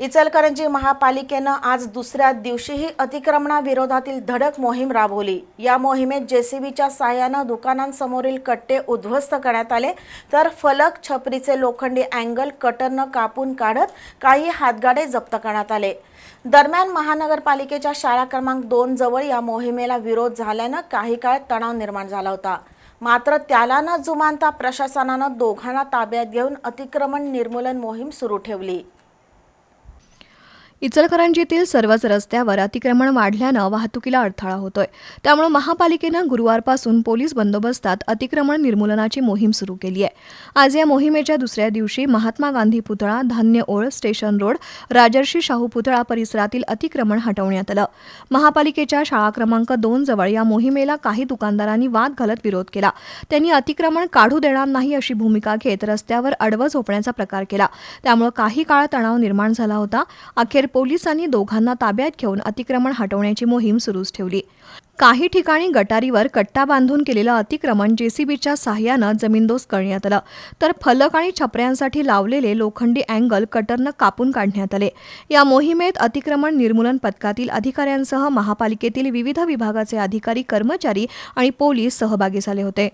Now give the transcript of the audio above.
इचलकरंजी महापालिकेनं आज दुसऱ्या दिवशीही अतिक्रमणाविरोधातील धडक मोहीम राबवली. या मोहिमेत जेसीबीच्या साहाय्यानं दुकानांसमोरील कट्टे उद्ध्वस्त करण्यात आले. तर फलक छपरीचे लोखंडी अँगल कटरनं कापून काढत काही हातगाडे जप्त करण्यात आले. दरम्यान महानगरपालिकेच्या शाळा क्रमांक दोन जवळ या मोहिमेला विरोध झाल्यानं काही काळ तणाव निर्माण झाला होता. मात्र त्याला न जुमानता प्रशासनानं दोघांना ताब्यात घेऊन अतिक्रमण निर्मूलन मोहीम सुरू ठेवली. इचलकरंजीतील सर्वच रस्त्यावर अतिक्रमण वाढल्यानं वाहतुकीला अडथळा होतोय. त्यामुळे महापालिकेनं गुरुवारपासून पोलीस बंदोबस्तात अतिक्रमण निर्मूलनाची मोहीम सुरू केली आहे. आज या मोहिमेच्या दुसऱ्या दिवशी महात्मा गांधी पुतळा धान्य ओळ स्टेशन रोड राजर्षी शाहू पुतळा परिसरातील अतिक्रमण हटवण्यात आलं. महापालिकेच्या शाळा क्रमांक दोन जवळ या मोहिमेला काही दुकानदारांनी वाद घालत विरोध केला. त्यांनी अतिक्रमण काढू देणार नाही अशी भूमिका घेत रस्त्यावर अडवं झोपण्याचा प्रकार केला. त्यामुळे काही काळ तणाव निर्माण झाला होता. अखेर पोलिसांनी दोघांना ताब्यात घेऊन अतिक्रमण हटवण्याची मोहीम सुरूच ठेवली. काही ठिकाणी गटारीवर कट्टा बांधून केलेलं अतिक्रमण जेसीबीच्या सहाय्यानं जमीनदोस्त करण्यात आलं. तर फलक आणि छपऱ्यांसाठी लावलेले लोखंडी अँगल कटरनं कापून काढण्यात आले. या मोहिमेत अतिक्रमण निर्मूलन पथकातील अधिकाऱ्यांसह महापालिकेतील विविध विभागाचे अधिकारी कर्मचारी आणि पोलीस सहभागी झाले होते.